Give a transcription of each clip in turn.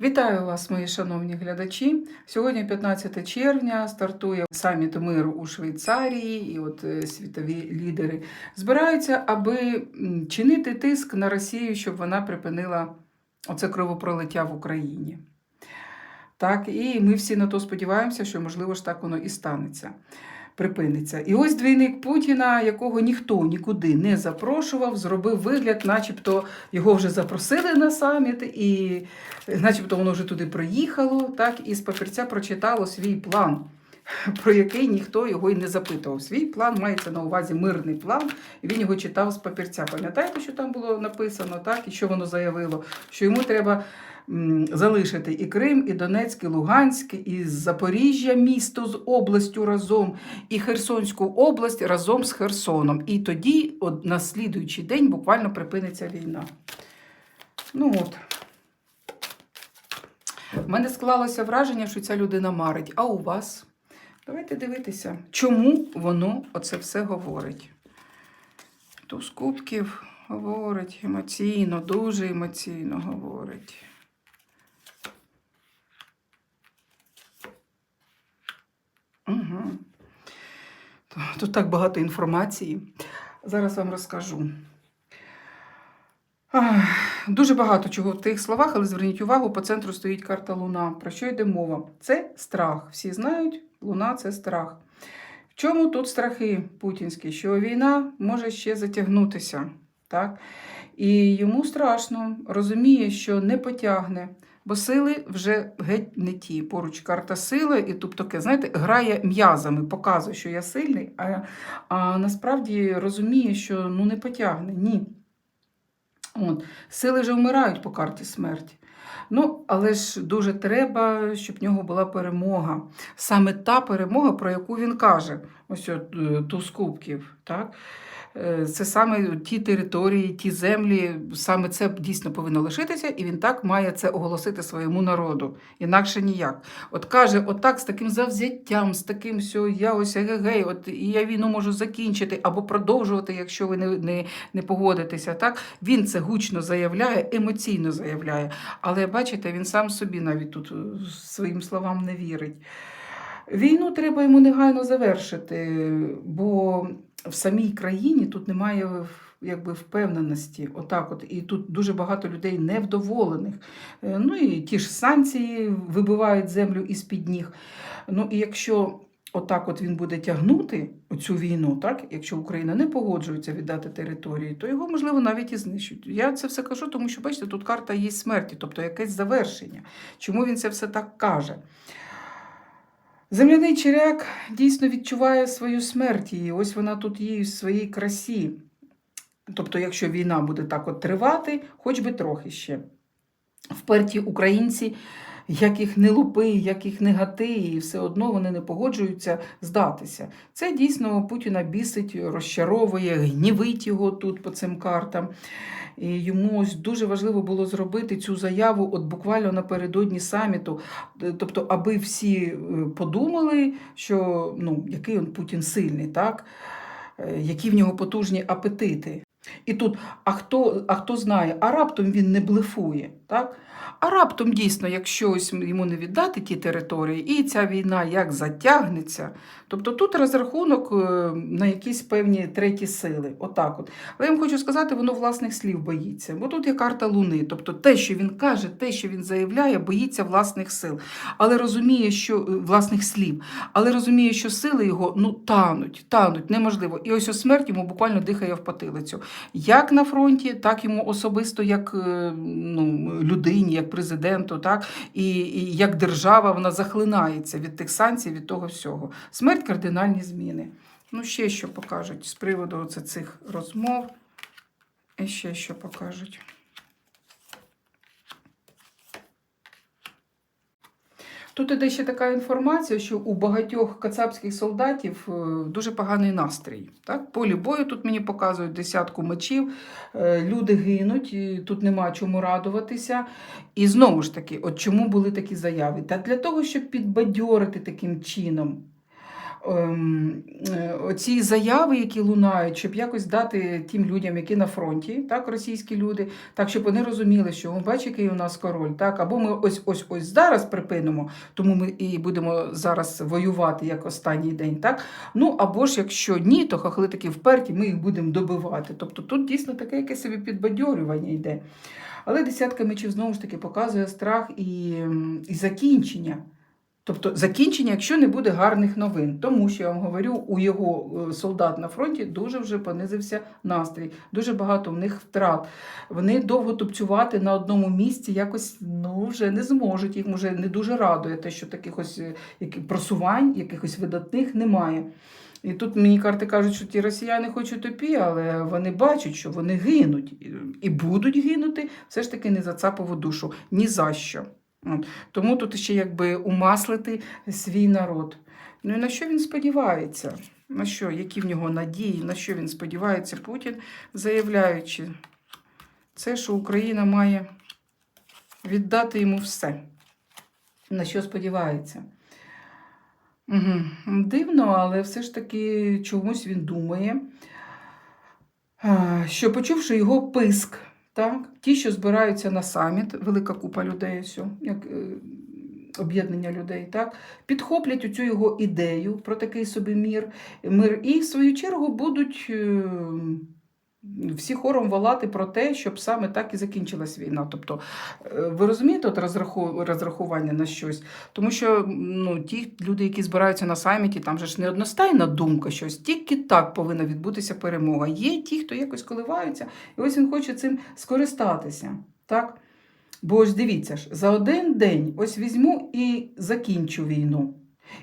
Вітаю вас, мої шановні глядачі. Сьогодні, 15 червня, стартує саміт миру у Швейцарії, і от е, світові лідери збираються, аби чинити тиск на Росію, щоб вона припинила оце кровопролиття в Україні. Так, і ми всі на то сподіваємося, що можливо ж так воно і станеться. Припиниться. І ось двійник Путіна, якого ніхто нікуди не запрошував, зробив вигляд, начебто його вже запросили на саміт, і начебто воно вже туди приїхало, так, і з папірця прочитало свій план, про який ніхто його й не запитував. Свій план мається на увазі мирний план, він його читав з папірця. Пам'ятаєте, що там було написано, так, і що воно заявило? Що йому треба залишити і Крим, і Донецьк, і Луганськ, і Запоріжжя місто з областю разом, і Херсонську область разом з Херсоном. І тоді, от, на слідуючий день, буквально припиниться війна. Ну от. У мене склалося враження, що ця людина марить. А у вас? Давайте дивитися, чому воно оце все говорить. Туз кубків говорить емоційно, дуже емоційно говорить. Угу. Тут так багато інформації. Зараз вам розкажу. Дуже багато чого в тих словах, але зверніть увагу, по центру стоїть карта Луна. Про що йде мова? Це страх. Всі знають, Луна це страх. В чому тут страхи путінські? Що війна може ще затягнутися. Так? І йому страшно, розуміє, що не потягне, бо сили вже геть не ті. Поруч карта сили, і таке, знаєте, грає м'язами, показує, що я сильний, а, а насправді розуміє, що ну, не потягне. Ні. От. Сили вже вмирають по карті смерті. Ну, але ж дуже треба, щоб в нього була перемога. Саме та перемога, про яку він каже, ось от, е, туз кубків. Так? Е, Це саме ті території, ті землі, саме це дійсно повинно лишитися, і він так має це оголосити своєму народу. Інакше ніяк. От каже, отак з таким завзяттям, з таким що я ось гей, от і я війну можу закінчити або продовжувати, якщо ви не, не, не погодитеся. Так він це гучно заявляє, емоційно заявляє. Але бачите, він сам собі навіть тут е, своїм словам не вірить. Війну треба йому негайно завершити, бо в самій країні тут немає якби впевненості. Отак от. І тут дуже багато людей невдоволених. Е, Ну і ті ж санкції вибивають землю із-під ніг. Ну і якщо отак от він буде тягнути цю війну, так, якщо Україна не погоджується віддати території, то його, можливо, навіть і знищать. Я це все кажу, тому що, бачите, тут карта є смерті, тобто якесь завершення. Чому він це все так каже? Земляний черяк дійсно відчуває свою смерть, і ось вона тут є в своїй красі. Тобто, якщо війна буде так от тривати, хоч би трохи ще. Вперті українці, як їх не лупи, як їх не гати, і все одно вони не погоджуються здатися. Це дійсно Путіна бісить, розчаровує, гнівить його тут по цим картам. І йому ось дуже важливо було зробити цю заяву от буквально напередодні саміту. Тобто, аби всі е, подумали, що ну, який он Путін сильний, так? Е, які в нього потужні апетити. І тут, а хто, а хто знає, а раптом він не блефує, так? А раптом дійсно, якщо ось йому не віддати ті території, і ця війна як затягнеться, тобто тут розрахунок е, на якісь певні треті сили. Отак от. Але я вам хочу сказати, воно власних слів боїться. Бо тут є карта Луни. Тобто те, що він каже, те, що він заявляє, боїться власних сил. Але розуміє, що е, власних слів, але розуміє, що сили його ну тануть, тануть, неможливо. І ось смерть йому буквально дихає в потилицю. Як на фронті, так йому особисто, як е, ну, людині, як президенту, так і, і як держава вона захлинається від тих санкцій, від того всього. Смерть кардинальні зміни. Ну, ще що покажуть з приводу оце цих розмов. І ще що покажуть. Тут іде ще така інформація, що у багатьох кацапських солдатів е, дуже поганий настрій. Так? Полі бою тут мені показують десятку мечів, е, люди гинуть, тут нема чому радуватися. І знову ж таки, от чому були такі заяви? Та для того, щоб підбадьорити таким чином. Ем, е, оці заяви, які лунають, щоб якось дати тим людям, які на фронті, так, російські люди, так, щоб вони розуміли, що «О, бач, який у нас король, так, або ми ось ось ось зараз припинимо, тому ми і будемо зараз воювати як останній день, так? Ну або ж якщо ні, то хахли такі вперті, ми їх будемо добивати. Тобто тут дійсно таке якесь собі підбадьорювання йде. Але десятка мечів знову ж таки показує страх і, і закінчення. Тобто закінчення, якщо не буде гарних новин. Тому що я вам говорю, у його е, солдат на фронті дуже вже понизився настрій, дуже багато в них втрат. Вони довго тупцювати на одному місці якось ну, вже не зможуть. Їх може не дуже радує те, що таких ось е, просувань, якихось видатних немає. І тут мені карти кажуть, що ті росіяни хоч утопі, але вони бачать, що вони гинуть і будуть гинути все ж таки не за цапову душу, ні за що. От. Тому тут ще якби умаслити свій народ. Ну і на що він сподівається? На що, які в нього надії, на що він сподівається Путін, заявляючи це, що Україна має віддати йому все. На що сподівається? Угу. Дивно, але все ж таки чомусь він думає, що почувши його писк, так, ті, що збираються на саміт, велика купа людей, все, як е, об'єднання людей, так, підхоплять оцю його ідею про такий собі мір, мир, і в свою чергу будуть е, всі хором волати про те, щоб саме так і закінчилась війна. Тобто, е, ви розумієте от розраху- розрахування на щось? Тому що ну, ті люди, які збираються на саміті, там же ж не одностайна думка, щось тільки так повинна відбутися перемога. Є ті, хто якось коливаються, і ось він хоче цим скористатися. Так? Бо ось дивіться ж, за один день ось візьму і закінчу війну.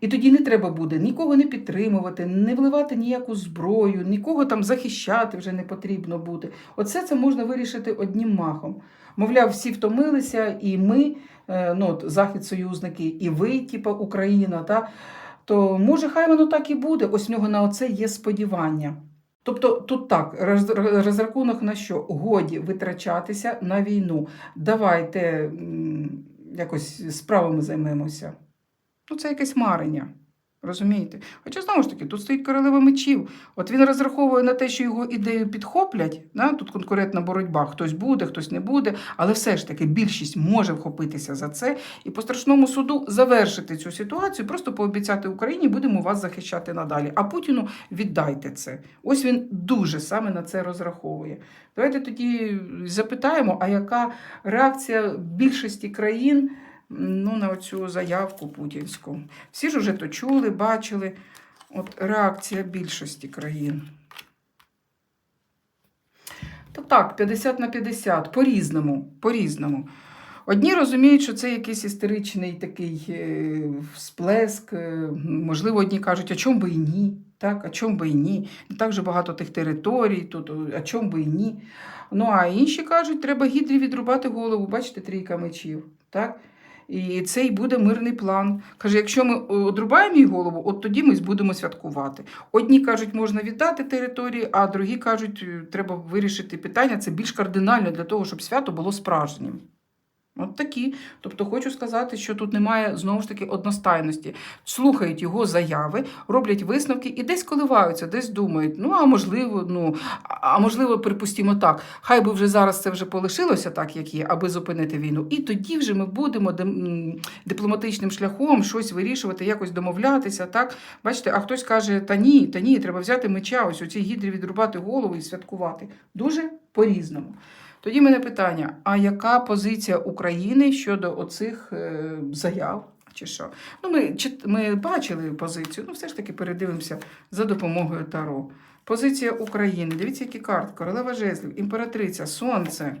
І тоді не треба буде нікого не підтримувати, не вливати ніяку зброю, нікого там захищати вже не потрібно буде. Оце це можна вирішити одним махом. Мовляв, всі втомилися, і ми, е, ну, от, захід союзники, і ви, типа Україна, та, то може хай воно так і буде. Ось в нього на оце є сподівання. Тобто тут так, розрахунок на що? Годі витрачатися на війну. Давайте якось справами займемося. Ну, це якесь марення. Розумієте? Хоча знову ж таки, тут стоїть королева мечів. От він розраховує на те, що його ідею підхоплять. Да? Тут конкурентна боротьба. Хтось буде, хтось не буде, але все ж таки більшість може вхопитися за це і по страшному суду завершити цю ситуацію, просто пообіцяти Україні, будемо вас захищати надалі. А Путіну віддайте це. Ось він дуже саме на це розраховує. Давайте тоді запитаємо, а яка реакція більшості країн ну, на цю заявку путінську? Всі ж уже то чули, бачили. От реакція більшості країн. То так, 50 на 50, по-різному, по-різному. Одні розуміють, що це якийсь історичний такий е, всплеск. е, Можливо, одні кажуть, а чому би і ні? Так, а чому би і ні? Не так же багато тих територій, тут, а чому би і ні? Ну, а інші кажуть, треба гідрі відрубати голову, бачите, трійка мечів. Так? І це й буде мирний план. Каже, якщо ми одрубаємо їй голову, от тоді ми будемо святкувати. Одні кажуть, можна віддати території, а другі кажуть, треба вирішити питання. Це більш кардинально для того, щоб свято було справжнім. От такі. Тобто хочу сказати, що тут немає знову ж таки одностайності. Слухають його заяви, роблять висновки і десь коливаються, десь думають, ну а можливо, ну а можливо, припустімо так. Хай би вже зараз це вже полишилося так, як є, аби зупинити війну. І тоді вже ми будемо дипломатичним шляхом щось вирішувати, якось домовлятися. Так, бачите, а хтось каже: та ні, та ні, треба взяти меча, ось у цій гідрі відрубати голову і святкувати. Дуже по-різному. Тоді мене питання: а яка позиція України щодо оцих е, заяв? Чи що? Ну, ми, ми бачили позицію, ну все ж таки передивимося за допомогою Таро. Позиція України. Дивіться, які карти. Королева жезлів, імператриця, сонце,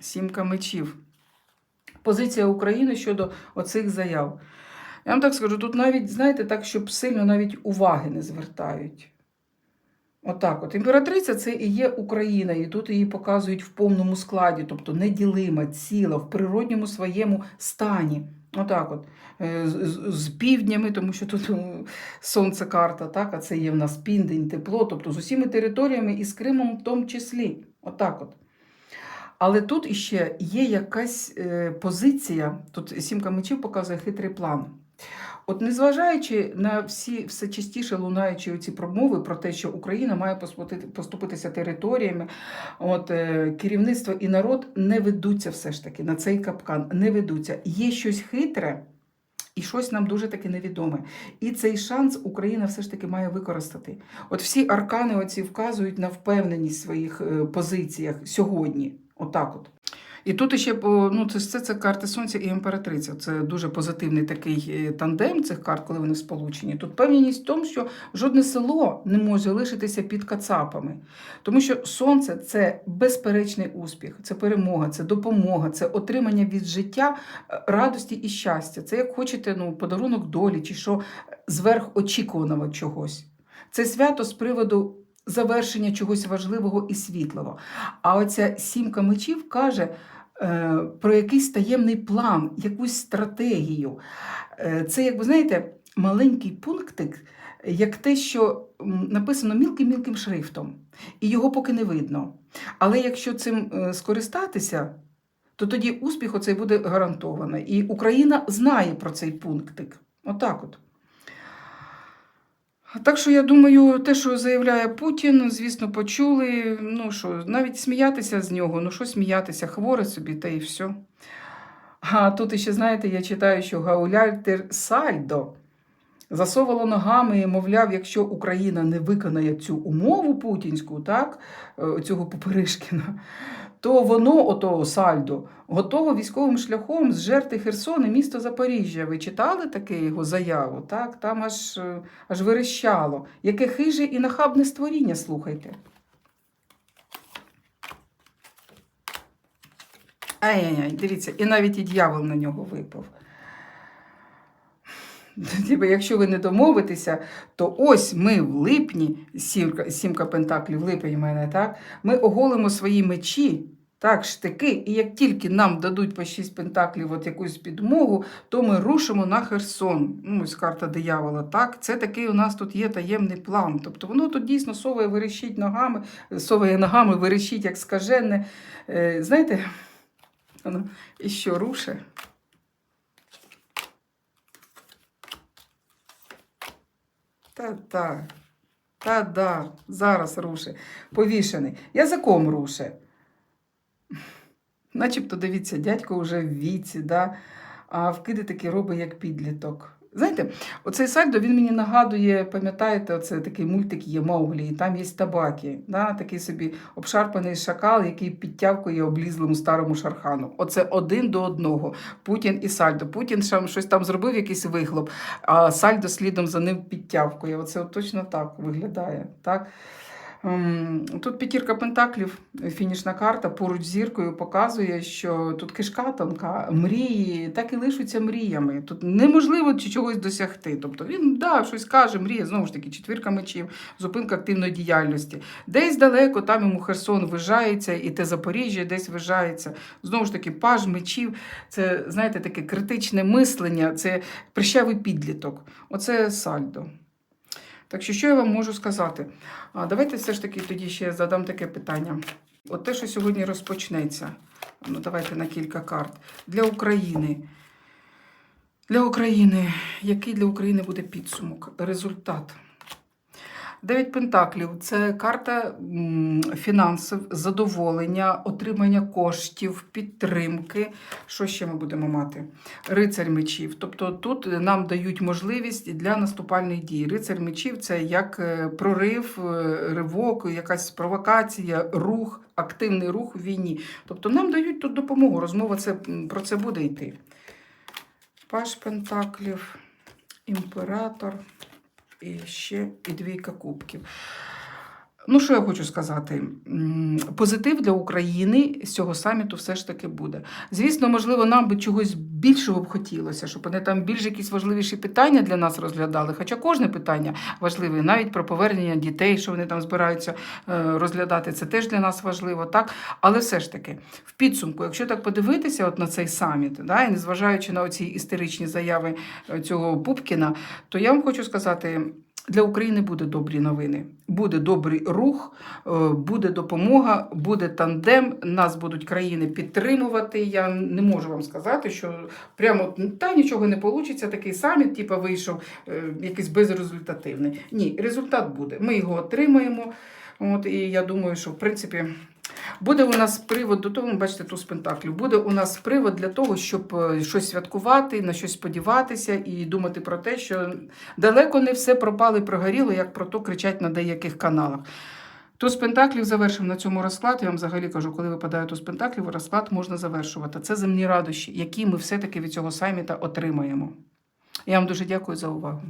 сімка мечів. Позиція України щодо оцих заяв. Я вам так скажу, тут навіть, знаєте, так, щоб сильно навіть уваги не звертають. Отак, от імператриця це і є Україна, і тут її показують в повному складі, тобто неділима, ціла, в природньому своєму стані. Отак, от Е, з, з- півднями, тому що тут ну, сонце карта, так, а це є в нас південь, тепло, тобто з усіма територіями і з Кримом в тому числі. Отак от. Але тут іще є якась е, позиція, тут сімка мечів показує хитрий план. От незважаючи на всі все частіше лунаючі оці промови про те, що Україна має поступитися територіями, от е, керівництво і народ не ведуться все ж таки на цей капкан, не ведуться. Є щось хитре. І щось нам дуже таки невідоме. І цей шанс Україна все ж таки має використати. От всі аркани оці вказують на впевненість в своїх е, позиціях сьогодні. Отак от. І тут ще ну, це, це, це карти Сонця і імператриця. Це дуже позитивний такий е, тандем цих карт, коли вони сполучені. Тут впевненість в тому, що жодне село не може лишитися під кацапами. Тому що сонце це безперечний успіх, це перемога, це допомога, це отримання від життя е, радості і щастя. Це як хочете, ну, подарунок долі, чи що е, зверх очікуваного чогось. Це свято з приводу завершення чогось важливого і світлого. А оця сімка мечів каже е, про якийсь таємний план, якусь стратегію. Е, це, як ви знаєте, маленький пунктик, як те, що написано мілким-мілким шрифтом, і його поки не видно. Але якщо цим е, скористатися, то тоді успіх оцей буде гарантований. І Україна знає про цей пунктик. Отак от. Так що я думаю, те, що заявляє Путін, звісно, почули. Ну що, навіть сміятися з нього, ну що сміятися, хворе собі, та і все. А тут іще, знаєте, я читаю, що Гауляльтер Сальдо засовувало ногами і мовляв, якщо Україна не виконає цю умову путінську, так, е, цього Поперишкіна, то воно, отого Сальдо, готово військовим шляхом з жерти Херсона, місто Запоріжжя. Ви читали таке його заяву? Так? Там аж, аж верещало. Яке хиже і нахабне створіння, слухайте. Ай-яй-яй, дивіться, і навіть і дьявол на нього випав. Типа, якщо ви не домовитеся, то ось ми в липні, сімка, сімка пентаклів, липень мене, так, ми оголимо свої мечі, так, штики, і як тільки нам дадуть по шість пентаклів от якусь підмогу, то ми рушимо на Херсон. Ну, ось карта диявола. Так, це такий у нас тут є таємний план. Тобто воно тут дійсно соває вирішить ногами, соває ногами, вирішить як скажене. Е, знаєте, воно і що руше? Та-та, та-да, зараз руше. Повішений. Язиком руше. Начебто, дивіться, дядько вже в віці, да? а вкиди такі робить, як підліток. Знаєте, оцей сальдо він мені нагадує, пам'ятаєте, оце такий мультик є Мауглі, і там є табаки, да? такий собі обшарпаний шакал, який підтявкує облізлому старому шархану. Оце один до одного. Путін і сальдо. Путін щось там зробив, якийсь вихлоп, а сальдо слідом за ним підтявкує. Оце от точно так виглядає. Так? Ем, Тут п'ятірка пентаклів, фінішна карта поруч з зіркою показує, що тут кишка тонка, мрії так і лишаться мріями. Тут неможливо чогось досягти. Тобто він да, щось каже, мріє, знову ж таки, четвірка мечів, зупинка активної діяльності. Десь далеко, там йому Херсон вижається, і те Запоріжжя десь вижається. Знову ж таки, паж мечів це, знаєте, таке критичне мислення, це прищавий підліток. Оце сальдо. Так що, що я вам можу сказати? А, давайте все ж таки тоді ще задам таке питання. От те, що сьогодні розпочнеться, ну давайте на кілька карт. Для України. Для України, який для України буде підсумок? Результат. Дев'ять пентаклів це карта фінансів, задоволення, отримання коштів, підтримки. Що ще ми будемо мати? Рицарь мечів. Тобто тут нам дають можливість для наступальних дій. Рицарь мечів це як е, прорив, е, ривок, якась провокація, рух, активний рух у війні. Тобто нам дають тут допомогу. Розмова це, про це буде йти. Паш пентаклів, імператор і ще і двійка кубків. Ну, що я хочу сказати? Позитив для України з цього саміту все ж таки буде. Звісно, можливо, нам би чогось більшого б хотілося, щоб вони там більш якісь важливіші питання для нас розглядали. Хоча кожне питання важливе, навіть про повернення дітей, що вони там збираються е, розглядати, це теж для нас важливо, так? Але все ж таки, в підсумку, якщо так подивитися от на цей саміт, да, і незважаючи на оці істеричні заяви е, цього Пупкіна, то я вам хочу сказати. Для України буде добрі новини. Буде добрий рух, е, буде допомога, буде тандем. Нас будуть країни підтримувати. Я не можу вам сказати, що прямо та нічого не вийде. Такий саміт, типу, вийшов е, якийсь безрезультативний. Ні, результат буде. Ми його отримаємо. От і я думаю, що в принципі. Буде у нас привод до того, бачите, туз пентаклів. Буде у нас привод для того, щоб е, щось святкувати, на щось сподіватися і думати про те, що далеко не все пропало і прогоріло, як про то кричать на деяких каналах. Туз пентаклів завершив на цьому розклад. Я вам взагалі кажу, коли випадає туз пентаклів, розклад можна завершувати. Це земні радощі, які ми все-таки від цього саміта отримаємо. Я вам дуже дякую за увагу.